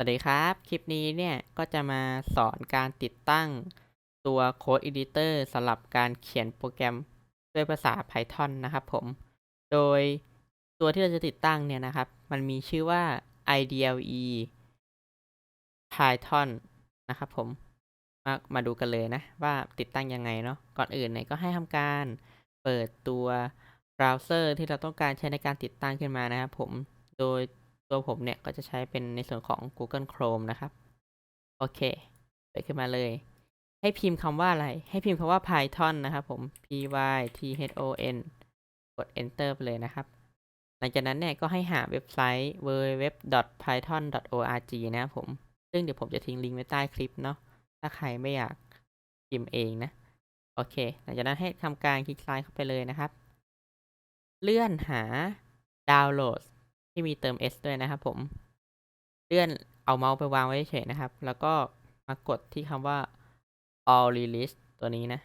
สวัสดีครับ คลิปนี้เนี่ยก็จะมาสอนการติดตั้งตัว Code Editor สำหรับการเขียนโปรแกรมด้วยภาษา Python นะครับผม โดยตัวที่เราจะติดตั้งเนี่ยนะครับ มันมีชื่อว่า IDLE Python นะครับผม มามาดูกันเลยนะ ว่าติดตั้งยังไงเนาะ ก่อนอื่นเนี่ยก็ให้ทำการเปิดตัวเบราว์เซอร์ที่เราต้องการใช้ในการติดตั้งขึ้นมานะครับผม โดย ตัวผมเนี่ยก็จะใช้เป็นในส่วนของ Google Chrome นะครับ โอเคเปิดขึ้นมาเลย ให้พิมพ์คำว่าอะไร ให้พิมพ์คำว่า Python นะครับผม P Y T H O N กด Enter ไปเลยนะครับ หลังจากนั้นเนี่ยก็ให้หาเว็บไซต์ www.python.org นะครับผม ซึ่งเดี๋ยวผมจะทิ้งลิงก์ไว้ใต้คลิปเนาะ ถ้าใครไม่อยากพิมพ์เองนะ โอเค หลังจากนั้นให้ทำการคลิกซ้ายเข้าไปเลยนะครับ เลื่อนหาดาวน์โหลด ที่มีเติม s ด้วยนะครับผม เลื่อนเอาเมาส์ไปวางไว้เฉยนะครับ แล้วก็มากดที่คำว่า all release ตัวนี้นะ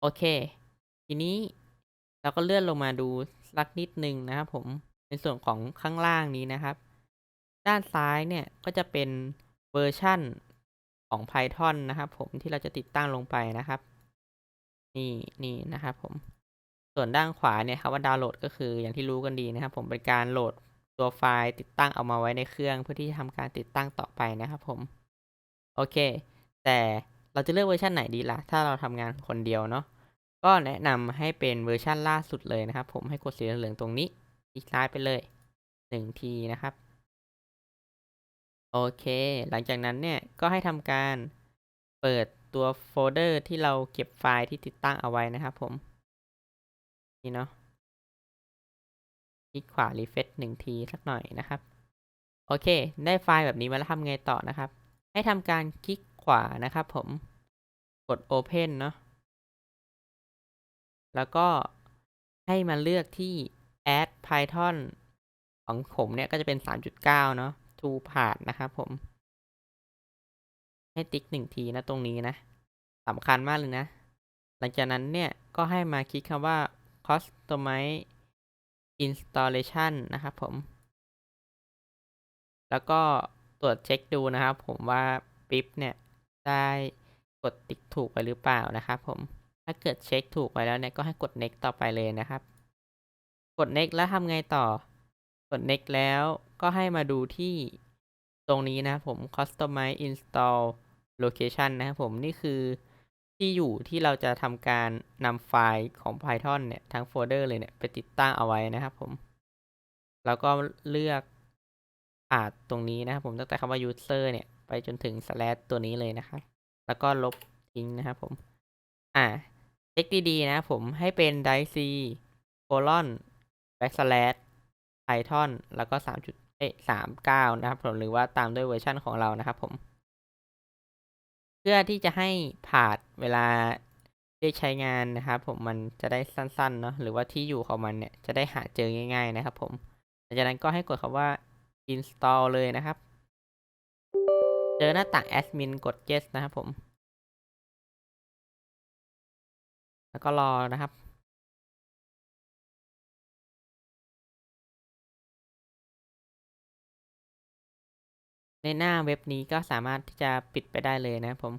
โอเค ทีนี้เราก็เลื่อนลงมาดูสักนิดหนึ่งนะครับผม ในส่วนของข้างล่างนี้นะครับ ด้านซ้ายเนี่ยก็จะเป็นเวอร์ชั่นของ Python นะครับผมที่เราจะติดตั้งลงไปนะครับ นี่นี่นะครับผม ส่วนด้านขวาเนี่ยครับว่าดาวน์โหลดก็คืออย่างที่รู้กันดีนะครับ ผมเป็นการโหลดตัวไฟล์ติดตั้งเอามาไว้ในเครื่อง เพื่อที่จะทำการติดตั้งต่อไปนะครับผมโอเค แต่เราจะเลือกเวอร์ชันไหนดีล่ะ ถ้าเราทำงานคนเดียวเนาะก็แนะนำให้เป็นเวอร์ชันล่าสุดเลยนะครับ ผมให้กดสีเหลืองตรงนี้คลิกซ้ายไปเลยหนึ่งทีนะครับโอเค หลังจากนั้นเนี่ยก็ให้ทำการเปิดตัวโฟลเดอร์ที่เราเก็บไฟล์ที่ติดตั้งเอาไว้นะครับผม นี่เนาะคลิกขวา refresh หนึ่งทีสักหน่อยนะครับ โอเค ได้ไฟล์แบบนี้มาแล้วทำไงต่อนะครับ ให้ทำการคลิกขวานะครับ ผมกด open เนาะแล้วก็ให้มาเลือกที่ add python ของผมเนี่ยก็จะเป็น 3.9 เนาะ to part นะครับผม ให้ติ๊กหนึ่งทีนะตรงนี้นะสำคัญมากเลยนะ หลังจากนั้นเนี่ยก็ให้มาคลิกคำว่า customize installation นะครับผม แล้วก็ตรวจเช็คดูนะครับผมว่าปิ๊บเนี่ยได้กดติ๊กถูกไปหรือเปล่านะครับผม ถ้าเกิดเช็คถูกไปแล้วเนี่ยก็ให้กด next ต่อไปเลยนะครับ กด next แล้วทำไงต่อ กด next แล้วก็ให้มาดูที่ตรงนี้นะครับผม customize install location นะครับผม นี่คือ ที่อยู่ที่เราจะทำการนำไฟล์ของ Python เนี่ยทั้งโฟลเดอร์เลยเนี่ยไปติดตั้งเอาไว้นะครับผม แล้วก็เลือกอาดตรงนี้นะครับผมตั้งแต่คำว่า user เนี่ย ไปจนถึง slash ตัวนี้เลยนะครับ แล้วก็ลบทิ้งนะครับผม อ่าเช็คดีๆนะครับผมให้เป็น d i c e colon backslash python แล้วก็3จุดเอ้สามเก้านะครับผมหรือว่าตามด้วยเวอร์ชันของเรานะครับผม เพื่อที่จะให้ผ่านเวลาเรียกใช้งานนะครับผมมันจะได้สั้นๆเนาะหรือว่าที่อยู่ของมันเนี่ยจะได้หาเจอง่าย ๆ นะครับ ผมหลังจากนั้นก็ให้กดคำว่า install เลยนะครับ เจอหน้าต่าง admin กด yes นะครับผม แล้วก็รอนะครับ ในหน้าเว็บนี้ก็สามารถที่จะปิดไปได้เลยนะครับผม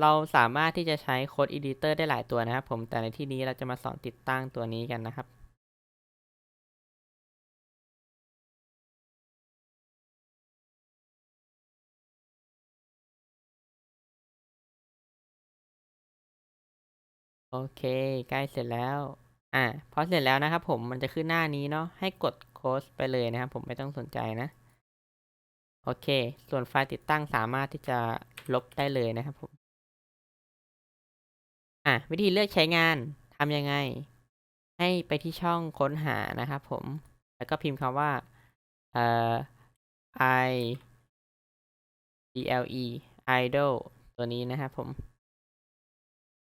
เราสามารถที่จะใช้โค้ด Editor ได้หลายตัวนะครับผม แต่ในที่นี้เราจะมาสอนติดตั้งตัวนี้กันนะครับ โอเค ใกล้เสร็จแล้ว อ่าพอเสร็จแล้วนะครับผมมันจะขึ้นหน้านี้เนาะให้กดโค้ดไปเลยนะครับผมไม่ต้องสนใจนะ โอเค ส่วนไฟล์ติดตั้งสามารถที่จะลบได้เลยนะครับผม อะวิธีเลือกใช้งานทำยังไง ให้ไปที่ช่องค้นหานะครับผม แล้วก็พิมพ์คำว่าเอ่อ i d l e idle ตัวนี้นะครับผม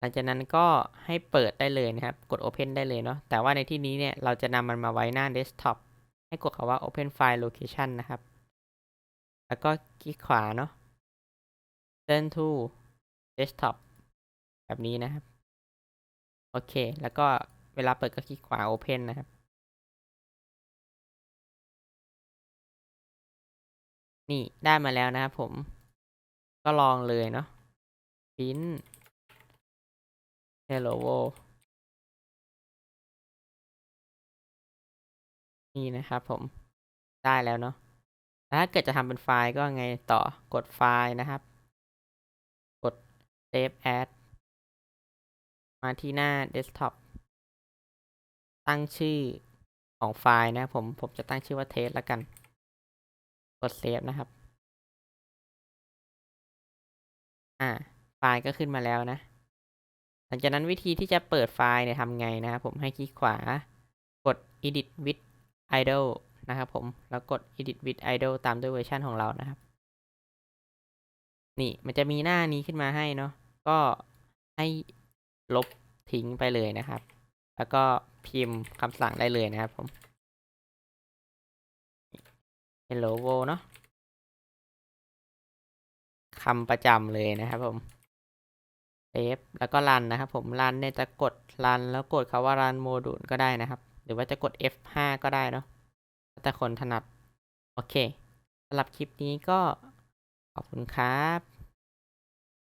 ลังจากนั้นก็ให้เปิดได้เลยนะครับ กด Open ได้เลยเนาะ แต่ว่าในที่นี้เนี่ยเราจะนำมันมาไว้หน้า Desktop ให้กดคำว่า Open File Location นะครับ แล้วก็คลิกขวาเนาะ Turn to Desktop แบบนี้นะครับ โอเค แล้วก็เวลาเปิดก็คลิกขวา Open นะครับ นี่ได้มาแล้วนะครับผม ก็ลองเลยเนาะ print hello world นี่นะครับผมได้แล้วเนาะถ้าเกิดจะทำเป็นไฟล์ก็ไงต่อกดไฟล์นะครับ กด save as มาที่หน้า desktop ตั้งชื่อของไฟล์นะผม ผมจะตั้งชื่อว่า test แล้วกัน กด save นะครับ อ่า ไฟล์ก็ขึ้นมาแล้วนะ หลังจากนั้นวิธีที่จะเปิดไฟล์เนี่ยทำไงนะครับผมให้คลิกขวากด edit with idle นะครับผมแล้วกด edit with idle ตามด้วยเวอร์ชันของเรานะครับ นี่มันจะมีหน้านี้ขึ้นมาให้เนาะก็ให้ลบทิ้งไปเลยนะครับ แล้วก็พิมพ์คำสั่งได้เลยนะครับผม hello world เนาะคำประจำเลยนะครับผม เซฟแล้วก็รันนะครับผมรันเนี่ยจะกดรันแล้วกดคาว่ารันโมดูลก็ได้นะครับ หรือว่าจะกด F5 ก็ได้เนาะแล้วแต่คนถนัด โอเคสำหรับคลิปนี้ก็ขอบคุณครับ